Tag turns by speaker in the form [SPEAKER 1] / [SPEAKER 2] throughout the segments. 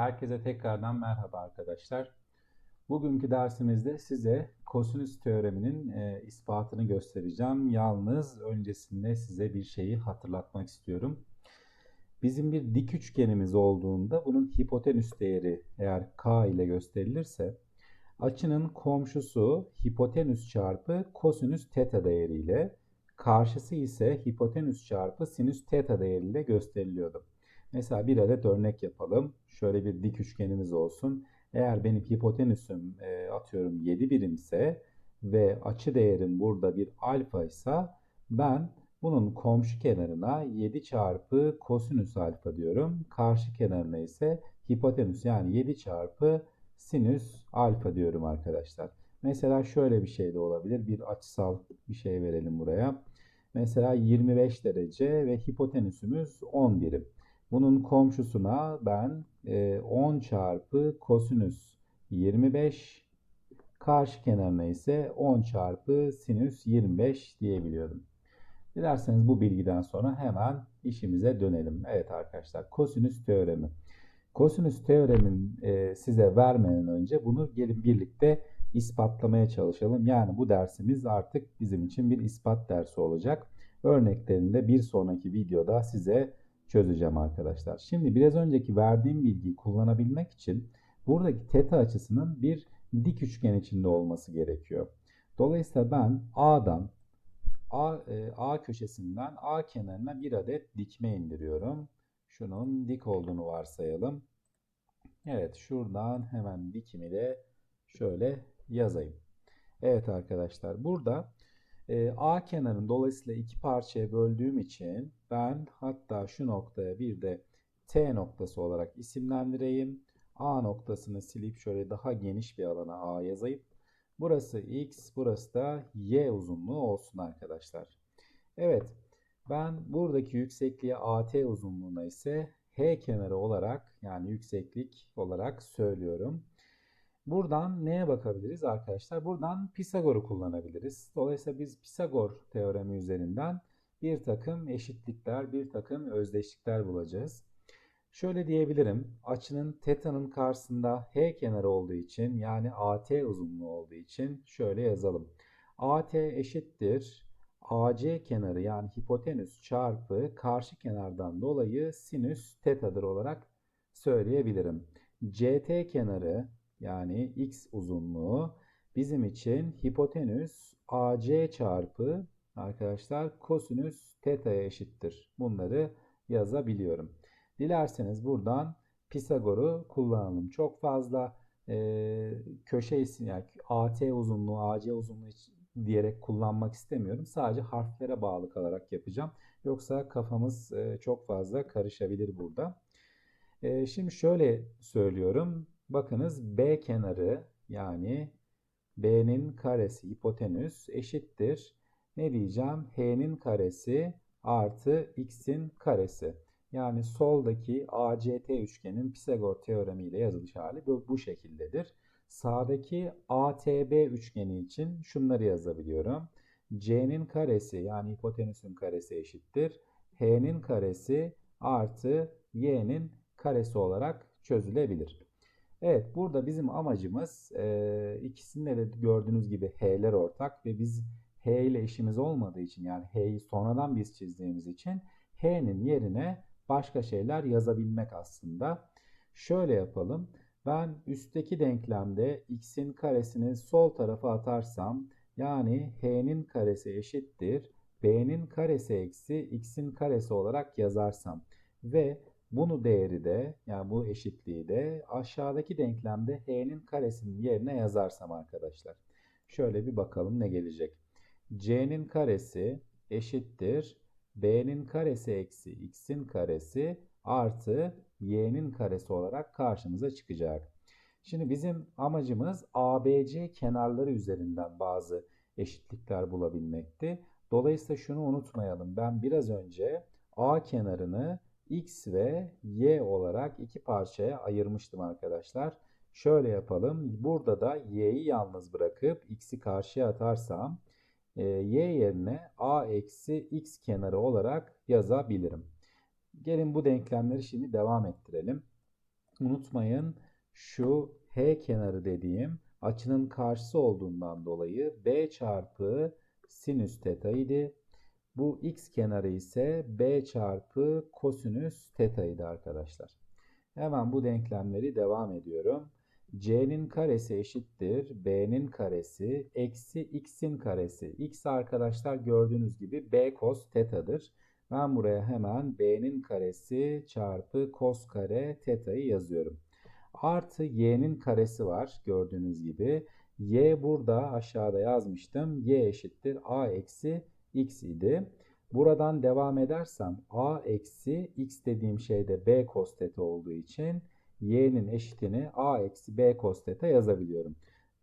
[SPEAKER 1] Herkese tekrardan merhaba arkadaşlar. Bugünkü dersimizde size kosinüs teoreminin e, ispatını göstereceğim. Yalnız öncesinde size bir şeyi hatırlatmak istiyorum. Bizim bir dik üçgenimiz olduğunda bunun hipotenüs değeri eğer k ile gösterilirse açının komşusu hipotenüs çarpı kosinüs teta değeriyle karşısı ise hipotenüs çarpı sinüs teta değeriyle gösteriliyordu. Mesela bir adet örnek yapalım. Şöyle bir dik üçgenimiz olsun. Eğer benim hipotenüsüm e, atıyorum 7 birimse ve açı değerim burada bir alfa ise ben bunun komşu kenarına 7 çarpı kosinüs alfa diyorum. Karşı kenarına ise hipotenüs yani 7 çarpı sinüs alfa diyorum arkadaşlar. Mesela şöyle bir şey de olabilir. Bir açısal bir şey verelim buraya. Mesela 25 derece ve hipotenüsümüz 10 birim. Bunun komşusuna ben 10 e, çarpı kosinüs 25 karşı kenarına ise 10 çarpı sinüs 25 diyebiliyordum. Dilerseniz bu bilgiden sonra hemen işimize dönelim. Evet arkadaşlar kosinüs teoremi. Kosinüs teoremin e, size vermeden önce bunu gelin birlikte ispatlamaya çalışalım. Yani bu dersimiz artık bizim için bir ispat dersi olacak. Örneklerini de bir sonraki videoda size çözeceğim arkadaşlar. Şimdi biraz önceki verdiğim bilgiyi kullanabilmek için buradaki teta açısının bir dik üçgen içinde olması gerekiyor. Dolayısıyla ben A'dan A, e, A köşesinden A kenarına bir adet dikme indiriyorum. Şunun dik olduğunu varsayalım. Evet şuradan hemen dikimi de şöyle yazayım. Evet arkadaşlar burada e, A kenarını dolayısıyla iki parçaya böldüğüm için ben hatta şu noktaya bir de T noktası olarak isimlendireyim. A noktasını silip şöyle daha geniş bir alana A yazayım. Burası X, burası da Y uzunluğu olsun arkadaşlar. Evet, ben buradaki yüksekliğe AT uzunluğuna ise H kenarı olarak yani yükseklik olarak söylüyorum. Buradan neye bakabiliriz arkadaşlar? Buradan Pisagor'u kullanabiliriz. Dolayısıyla biz Pisagor teoremi üzerinden bir takım eşitlikler, bir takım özdeşlikler bulacağız. Şöyle diyebilirim. Açının teta'nın karşısında h kenarı olduğu için yani AT uzunluğu olduğu için şöyle yazalım. AT eşittir AC kenarı yani hipotenüs çarpı karşı kenardan dolayı sinüs tetadır olarak söyleyebilirim. CT kenarı yani x uzunluğu bizim için hipotenüs AC çarpı arkadaşlar kosinüs teta'ya eşittir. Bunları yazabiliyorum. Dilerseniz buradan Pisagor'u kullanalım. Çok fazla e, köşe isim yani AT uzunluğu, AC uzunluğu diyerek kullanmak istemiyorum. Sadece harflere bağlı kalarak yapacağım. Yoksa kafamız e, çok fazla karışabilir burada. E, şimdi şöyle söylüyorum. Bakınız B kenarı yani B'nin karesi hipotenüs eşittir. Ne diyeceğim? H'nin karesi artı X'in karesi. Yani soldaki ACT üçgenin Pisagor teoremi ile yazılış hali bu, bu şekildedir. Sağdaki ATB üçgeni için şunları yazabiliyorum. C'nin karesi yani hipotenüsün karesi eşittir. H'nin karesi artı Y'nin karesi olarak çözülebilir. Evet burada bizim amacımız e, ikisinde de gördüğünüz gibi H'ler ortak ve biz H ile işimiz olmadığı için yani H'yi sonradan biz çizdiğimiz için H'nin yerine başka şeyler yazabilmek aslında. Şöyle yapalım. Ben üstteki denklemde x'in karesini sol tarafa atarsam yani h'nin karesi eşittir b'nin karesi eksi x'in karesi olarak yazarsam ve bunu değeri de yani bu eşitliği de aşağıdaki denklemde h'nin karesinin yerine yazarsam arkadaşlar. Şöyle bir bakalım ne gelecek. C'nin karesi eşittir b'nin karesi eksi x'in karesi artı y'nin karesi olarak karşımıza çıkacak. Şimdi bizim amacımız ABC kenarları üzerinden bazı eşitlikler bulabilmekti. Dolayısıyla şunu unutmayalım. Ben biraz önce A kenarını x ve y olarak iki parçaya ayırmıştım arkadaşlar. Şöyle yapalım. Burada da y'yi yalnız bırakıp x'i karşıya atarsam e, y yerine a eksi x kenarı olarak yazabilirim. Gelin bu denklemleri şimdi devam ettirelim. unutmayın şu H kenarı dediğim açının karşısı olduğundan dolayı B çarpı sinüs teta idi. Bu x kenarı ise B çarpı kosinüs teta idi arkadaşlar. Hemen bu denklemleri devam ediyorum. C'nin karesi eşittir. B'nin karesi eksi x'in karesi. X arkadaşlar gördüğünüz gibi B cos teta'dır. Ben buraya hemen B'nin karesi çarpı cos kare teta'yı yazıyorum. Artı y'nin karesi var gördüğünüz gibi. Y burada aşağıda yazmıştım. Y eşittir a eksi x idi. Buradan devam edersem a eksi x dediğim şey de b cos theta olduğu için y'nin eşitini a eksi b cos theta yazabiliyorum.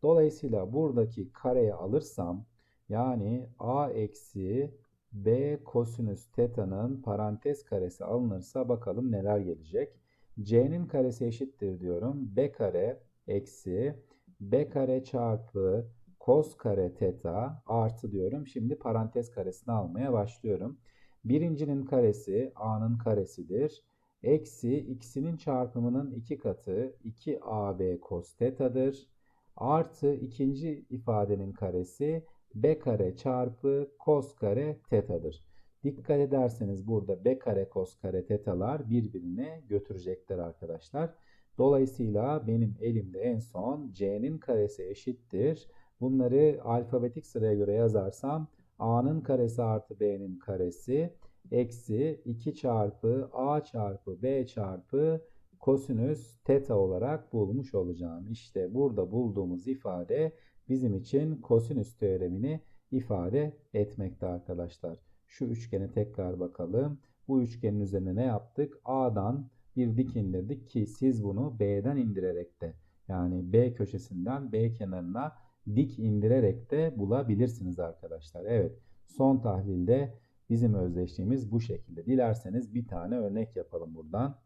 [SPEAKER 1] Dolayısıyla buradaki kareyi alırsam yani a eksi b kosinüs teta'nın parantez karesi alınırsa bakalım neler gelecek. c'nin karesi eşittir diyorum. b kare eksi b kare çarpı cos kare teta artı diyorum. Şimdi parantez karesini almaya başlıyorum. Birincinin karesi a'nın karesidir. Eksi x'inin çarpımının iki katı 2ab cos teta'dır. Artı ikinci ifadenin karesi b kare çarpı cos kare teta'dır. Dikkat ederseniz burada b kare cos kare tetalar birbirine götürecekler arkadaşlar. Dolayısıyla benim elimde en son c'nin karesi eşittir. Bunları alfabetik sıraya göre yazarsam a'nın karesi artı b'nin karesi eksi 2 çarpı a çarpı b çarpı kosinüs teta olarak bulmuş olacağım. İşte burada bulduğumuz ifade bizim için kosinüs teoremini ifade etmekte arkadaşlar. Şu üçgene tekrar bakalım. Bu üçgenin üzerine ne yaptık? A'dan bir dik indirdik ki siz bunu B'den indirerek de yani B köşesinden B kenarına dik indirerek de bulabilirsiniz arkadaşlar. Evet son tahlilde bizim özdeşliğimiz bu şekilde. Dilerseniz bir tane örnek yapalım buradan.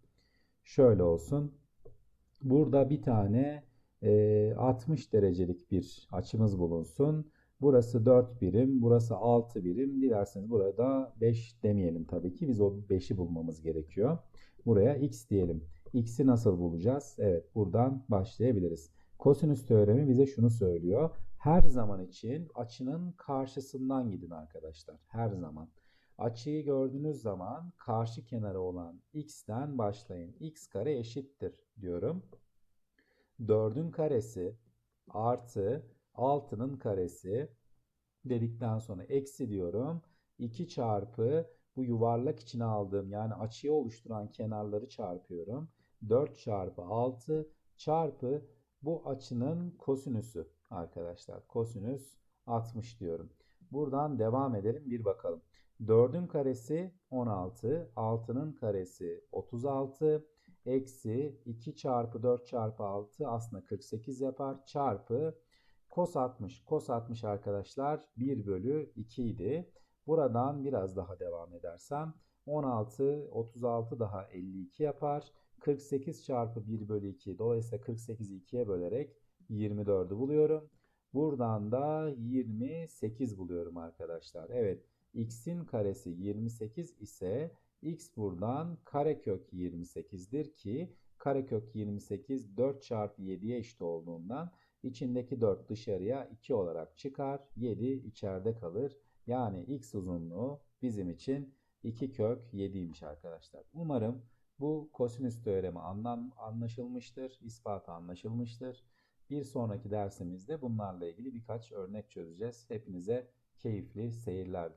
[SPEAKER 1] Şöyle olsun. Burada bir tane e, 60 derecelik bir açımız bulunsun. Burası 4 birim, burası 6 birim. Dilerseniz burada 5 demeyelim tabii ki. Biz o 5'i bulmamız gerekiyor. Buraya x diyelim. X'i nasıl bulacağız? Evet buradan başlayabiliriz. Kosinüs teoremi bize şunu söylüyor. Her zaman için açının karşısından gidin arkadaşlar. Her zaman. Açıyı gördüğünüz zaman karşı kenarı olan x'ten başlayın. x kare eşittir diyorum. 4'ün karesi artı 6'nın karesi dedikten sonra eksi diyorum. 2 çarpı bu yuvarlak içine aldığım yani açıyı oluşturan kenarları çarpıyorum. 4 çarpı 6 çarpı bu açının kosinüsü arkadaşlar. Kosinüs 60 diyorum. Buradan devam edelim bir bakalım. 4'ün karesi 16, 6'nın karesi 36, eksi 2 çarpı 4 çarpı 6 aslında 48 yapar. Çarpı cos 60. Cos 60 arkadaşlar 1 bölü 2 idi. Buradan biraz daha devam edersem 16, 36 daha 52 yapar. 48 çarpı 1 bölü 2 dolayısıyla 48'i 2'ye bölerek 24'ü buluyorum. Buradan da 28 buluyorum arkadaşlar. Evet x'in karesi 28 ise x buradan karekök 28'dir ki karekök 28 4 çarpı 7'ye eşit olduğundan içindeki 4 dışarıya 2 olarak çıkar. 7 içeride kalır. Yani x uzunluğu bizim için 2 kök 7'ymiş arkadaşlar. Umarım bu kosinüs teoremi anlaşılmıştır, ispatı anlaşılmıştır. Bir sonraki dersimizde bunlarla ilgili birkaç örnek çözeceğiz. Hepinize keyifli seyirler